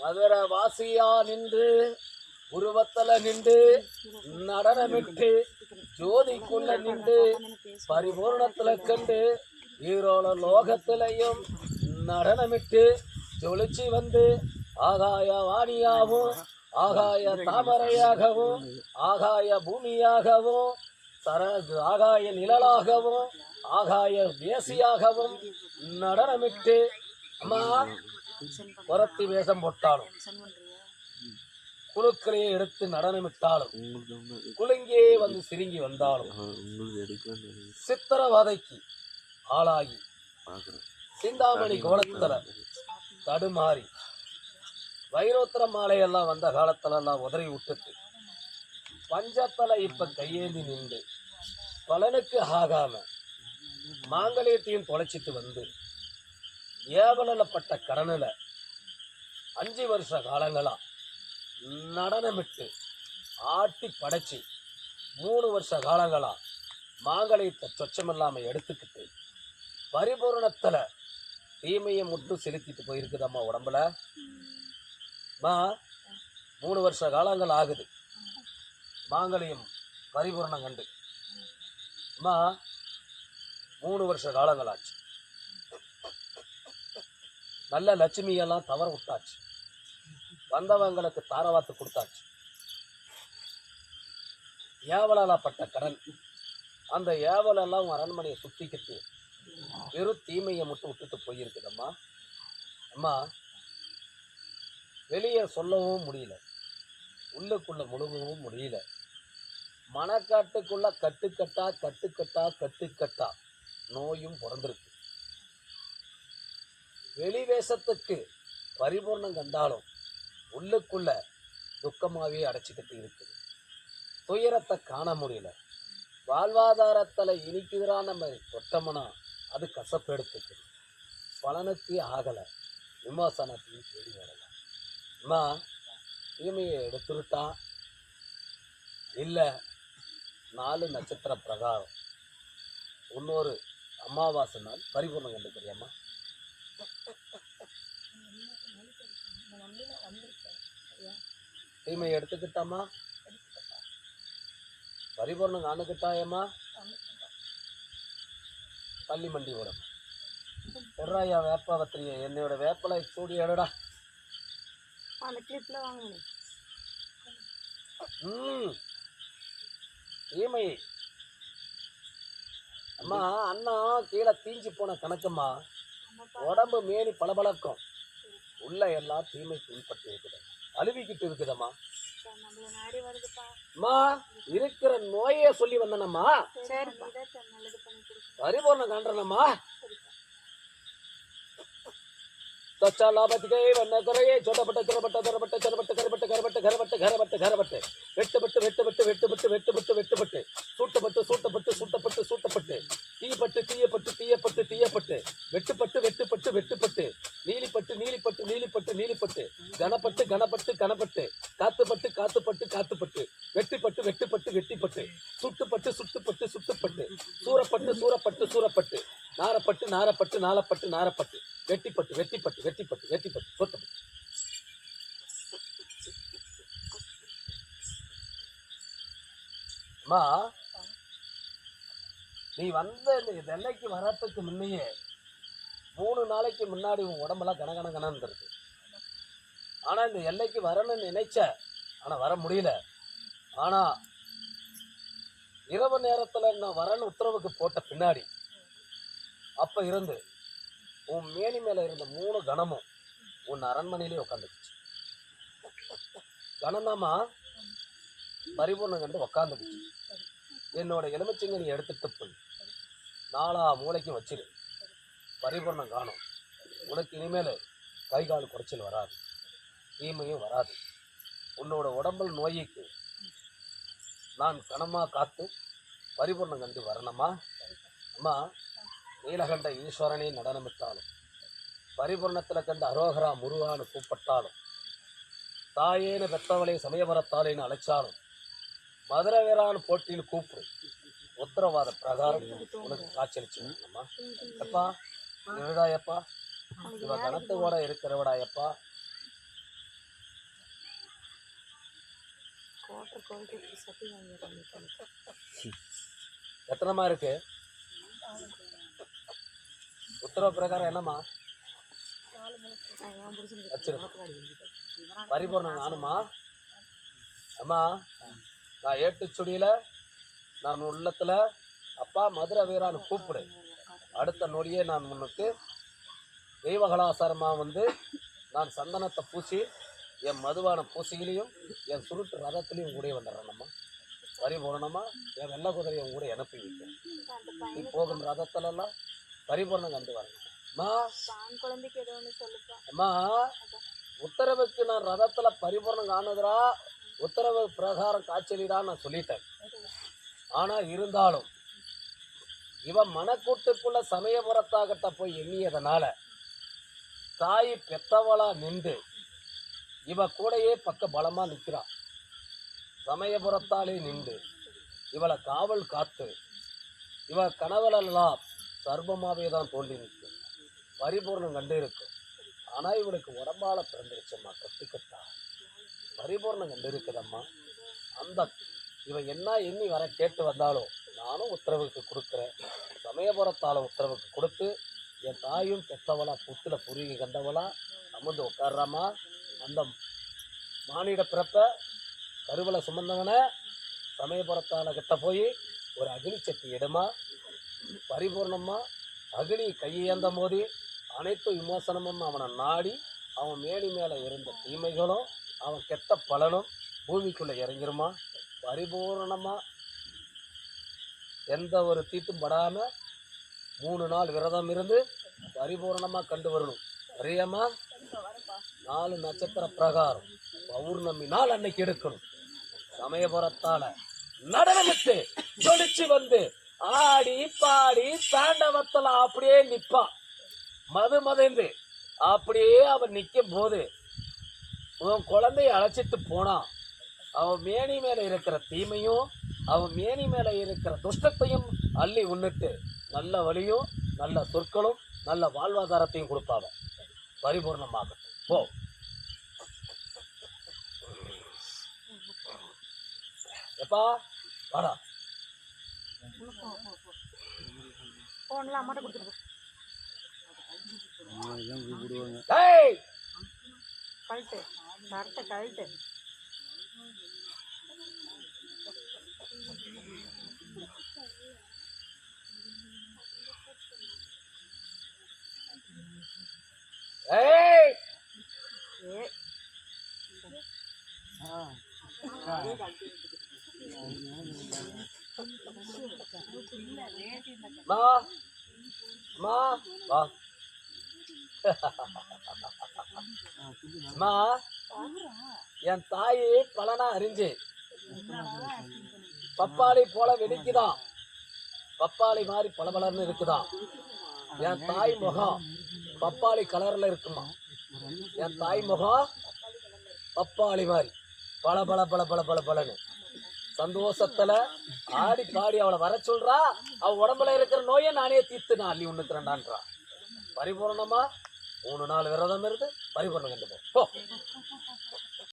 மதுர வாசியா நின்று உருவத்தல நின்று நடனமிட்டு ஜோதிக்குள்ள நின்று பரிபூர்ணத்துல கண்டு ஈரோல லோகத்திலையும் நடனமிட்டு ஜொலிச்சு வந்து ஆகாய வாணியாகவும் ஆகாய தாமரையாகவும் ஆகாய பூமியாகவும் தர ஆகாய நிழலாகவும் ஆகாய வேசியாகவும் நடனமிட்டு அம்மா புறத்தி வேஷம் போட்டாலும் குழுக்களையே எடுத்து நடனமிட்டாலும் குலுங்கியே வந்து சிரிங்கி வந்தாலும் சித்திரவதைக்கு ஆளாகி சிந்தாமணி கோலத்துல தடுமாறி வைரோத்திர மாலையெல்லாம் வந்த காலத்துல எல்லாம் உதறி விட்டுட்டு பஞ்சத்துல இப்ப கையேந்தி நின்று பலனுக்கு ஆகாம மாங்கல்யத்தையும் தொலைச்சிட்டு வந்து ஏவலப்பட்ட கடனில் அஞ்சு வருஷ காலங்களாக நடனமிட்டு ஆட்டி படைச்சி மூணு வருஷ காலங்களாக மாங்கல்யத்தை சொச்சமில்லாமல் எடுத்துக்கிட்டு பரிபூரணத்தில் தீமையை மட்டும் செலுத்திட்டு போயிருக்குதம்மா உடம்புல? மா மூணு வருஷ காலங்கள் ஆகுது. மாங்கல்யம் பரிபூரணம் கண்டு. அம்மா மூணு வருஷ காலங்கள் ஆச்சு. நல்ல லட்சுமியெல்லாம் தவற விட்டாச்சு. வந்தவங்களுக்கு தாரவாத்து கொடுத்தாச்சு. ஏவலாலப்பட்ட கடன். அந்த ஏவலெல்லாம் உன் அரண்மனையை சுற்றிக்கிட்டு வெறும் தீமையை மட்டும் விட்டுட்டு போயிருக்குதம்மா. அம்மா வெளியே சொல்லவும் முடியல. உள்ளுக்குள்ளே முழுகவும் முடியல. மனக்காட்டுக்குள்ளே கட்டுக்கட்டா கட்டுக்கட்டா கட்டுக்கட்டா நோயும் பிறந்திருக்கு. வெளி வேஷத்துக்கு பரிபூர்ணம் கண்டாலும் உள்ளுக்குள்ள துக்கமாகவே அடைச்சிக்கிட்டு இருக்குது. துயரத்தை காண முடியல. வாழ்வாதாரத்தில் இனிக்குதிராக நம்ம தொட்டோம்னா அது கசப்பு எடுத்துக்குது. பலனுக்கு ஆகலை. விமர்சனத்தையும் தேடி வரலை. அம்மா தீமையை எடுத்துருட்டா? இல்லை நாலு நட்சத்திர பிரகாரம். இன்னொரு அமாவாசை நாள் பரிபூர்ணம் கண்டுக்கிறியம்மா தீமையை எடுத்துக்கிட்டாமா? பரிபூர்ணம் காணுக்கிட்டாயம்மா பள்ளி மண்டி ஓடும் எட்ராயா வேப்பாவத்திரியை என்னோட வேப்பலை சூடி எடுடா. அந்த ம். தீமை. அம்மா அண்ணா கீழே தீஞ்சு போன கணக்குமா உடம்பு மேனி பளபளக்கும். உள்ள எல்லாம் தீமைக்கு உட்பட்டு இருக்குது. அழுவிக்கிட்டு இருக்குதம்மா. அம்மா இருக்கிற நோயே சொல்லி வந்தனம்மா. பரிபூர்ணம் காண்றனம்மா. தச்சாலாபத்திகை வண்ண குறையே சொடப்பட்ட துறப்பட்ட துறப்பட்ட சொடப்பட்ட கரப்பட்ட கரப்பட்ட கரப்பட்ட கரப்பட்ட கரப்பட்டு வெட்டுப்பட்டு வெட்டுப்பட்டு வெட்டுப்பட்டு வெட்டுப்பட்டு வெட்டுப்பட்டு சூட்டப்பட்டு சூட்டப்பட்டு சூட்டப்பட்டு சூட்டப்பட்டு தீயப்பட்டு தீயப்பட்டு தீயப்பட்டு தீயப்பட்டு வெட்டுப்பட்டு வெட்டுப்பட்டு வெட்டுப்பட்டு நீலிப்பட்டு நீலிப்பட்டு நீலிப்பட்டு நீலிப்பட்டு கனப்பட்டு கனப்பட்டு கனப்பட்டு காத்துப்பட்டு காத்துப்பட்டு வெட்டுப்பட்டு வெட்டுப்பட்டு வெட்டுப்பட்டு வெட்டிப்பட்டு. சுட்டுப்பட்டு சுட்டுப்பட்டு சுட்டுப்பட்டு. சூறப்பட்டு சூறப்பட்டு சூறப்பட்டு. நாரப்பட்டு நாரப்பட்டு நாளப்பட்டு நாரப்பட்டு. வெட்டிப்பட்டு வெட்டிப்பட்டு வெட்டிப்பட்டு வெட்டிப்பட்டு. சொட்டப்பட்டு அம்மா நீ வந்த இந்த எல்லைக்கு வரத்துக்கு முன்னையே மூணு நாளைக்கு முன்னாடி உன் உடம்பெல்லாம் கனகன கனன்னு இருக்கு ஆனா இந்த எல்லைக்கு வரணும்னு நினைச்ச ஆனா வர முடியல. ஆனால் இரவு நேரத்தில் நான் வரேன்னு உத்தரவுக்கு போட்ட பின்னாடி அப்போ இருந்து உன் மேனி மேலே இருந்த மூணு கணமும் உன் அரண்மனையிலே உட்காந்துக்குச்சு கணந்தாமா பரிபூர்ணம் கண்டு உக்காந்துக்குச்சு. என்னோட எலுமிச்சங்க நீ எடுத்துட்டு போய் நாலா மூளைக்கும் வச்சிரு. பரிபூர்ணம் காணும். உனக்கு இனிமேல் கை கால் குறைச்சல் வராது. தீமையும் வராது. உன்னோட உடம்பல் நோய்க்கு நான் கனமாக காத்து பரிபூர்ணம் கண்டு வரணுமா? அம்மா நீலகண்ட ஈஸ்வரனே நடனமிட்டாலும் பரிபூர்ணத்தில் கண்ட அரோகரா முருகான்னு கூப்பிட்டாலும் தாயேன பெத்தவளை சமயபரத்தாலேன்னு அழைச்சாலும் மதுரை போட்டியில் கூப்பிடு. உத்தரவாத பிரகாரம் உனக்கு காய்ச்சலிச்சு அம்மா. எப்பா? இவடா எப்பா இவ கணத்தோட இருக்கிறவடா எப்பா கோட்டை கோட்டை சட்டி வாங்கிடுறேன் எத்தனைமா இருக்கு? உத்தரவு பிரகாரம் என்னம்மா? பரிபூர்ணம் நானுமா அம்மா நான் ஏட்டுச்சுடியில நான் உள்ளத்துல அப்பா மதுரை வீரான்னு கூப்பிடு. அடுத்த நொடியே நான் உனக்கு தெய்வகலாசாரமாக வந்து நான் சந்தனத்தை பூசி என் மதுவான பூசியிலையும் என் சுருட்டு ரதத்துலையும் கூட வந்துடுறேனம்மா பரிபூர்ணமா என் வெள்ளை குதிரையை கூட அனுப்பி வைக்கிறேன். அந்த நீ போகும் ரதத்துலலாம் பரிபூர்ணம் கண்டு வரணும் அம்மா. உத்தரவுக்கு நான் ரதத்துல பரிபூர்ணம் காணுதுரா உத்தரவு பிரகாரம் காய்ச்சலிடா நான் சொல்லிட்டேன். ஆனா இருந்தாலும் இவன் மனக்கூட்டுக்குள்ள சமயபுரத்தாகட்ட போய் எண்ணியதனால தாய் பெத்தவளா நின்று இவ கூடயே பக்க பலமா நிற்கிறா. சமயபுரத்தாலே நின்று இவளை காவல் காத்து இவ கனவுலெல்லாம் சர்வமாவே தான் தோண்டி நிற்கும். பரிபூர்ணம் கண்டு இருக்கும் ஆனா இவளுக்கு உடம்பால பிறந்துருச்சம்மா கட்டுக்கட்டா பரிபூர்ணம் கண்டு இருக்குதம்மா அந்த இவன் என்ன எண்ணி வர கேட்டு வந்தாலும் நானும் உத்தரவுக்கு கொடுக்குறேன். சமயபுரத்தால உத்தரவுக்கு கொடுத்து என் தாயும் பெத்தவளா புத்துல புரிகை கண்டவளா அமர்ந்து உட்கார்றாமா அந்த மானிட பிறப்ப கருவலை சுமந்தவனை சமயபுரத்தால் கிட்ட போய் ஒரு அக்னி சட்டி இடமா பரிபூர்ணமா அக்னி கையேந்த போது அனைத்து விமோசனமும் அவனை நாடி அவன் மேலி மேலே இருந்த தீமைகளும் அவன் கெட்ட பலனும் பூமிக்குள்ளே இறங்கிருமா? பரிபூர்ணமாக எந்த ஒரு தீட்டும் படாமல் மூணு நாள் விரதம் இருந்து பரிபூர்ணமாக கண்டு வரணும். அறியாமல் நாலு நட்சத்திர பிரகாரம் பௌர்ணமி நாள் அன்னைக்கு எடுக்கணும். சமயபுரத்தால நடனமிட்டு ஜொலிச்சு வந்து ஆடி பாடி தாண்டவத்துல அப்படியே நிப்பான் மது மதைந்து அப்படியே அவன் நிற்கும் போது உன் குழந்தைய அழைச்சிட்டு போனான் அவன் மேனி மேலே இருக்கிற தீமையும் அவன் மேனி மேலே இருக்கிற துஷ்டத்தையும் அள்ளி உன்னுட்டு நல்ல வழியும் நல்ல சொற்களும் நல்ல வாழ்வாதாரத்தையும் கொடுப்பாவன் பரிபூர்ணமாகட்டும் போ. எப்பா? வாடா. ஃபோனில் அம்மாட்ட கொடுத்துருக்கு ஏய்! கழுத்து கரெக்டாக கழுத்து மா மா வா. மா என் தாயி பலனா அறிஞ்சு. பப்பாளி போல வெடிக்குதான். பப்பாளி மாதிரி பளபளன்னு இருக்குதான். என் தாய் முகம். பப்பாளி கலரில் இருக்குமா? என் தாய் முகம் பப்பாளி மாதிரி. பல பல பல பல பல பலன்னு சந்தோஷத்துல ஆடி பாடி அவளை வர சொல்றா. அவ உடம்புல இருக்கிற நோயை நானே தீர்த்து நான் அள்ளி உண்ணுக்கிறேன்டான்றா பரிபூர்ணமா மூணு நாள் விரதம் இருந்து பரிபூர்ணம் கண்டு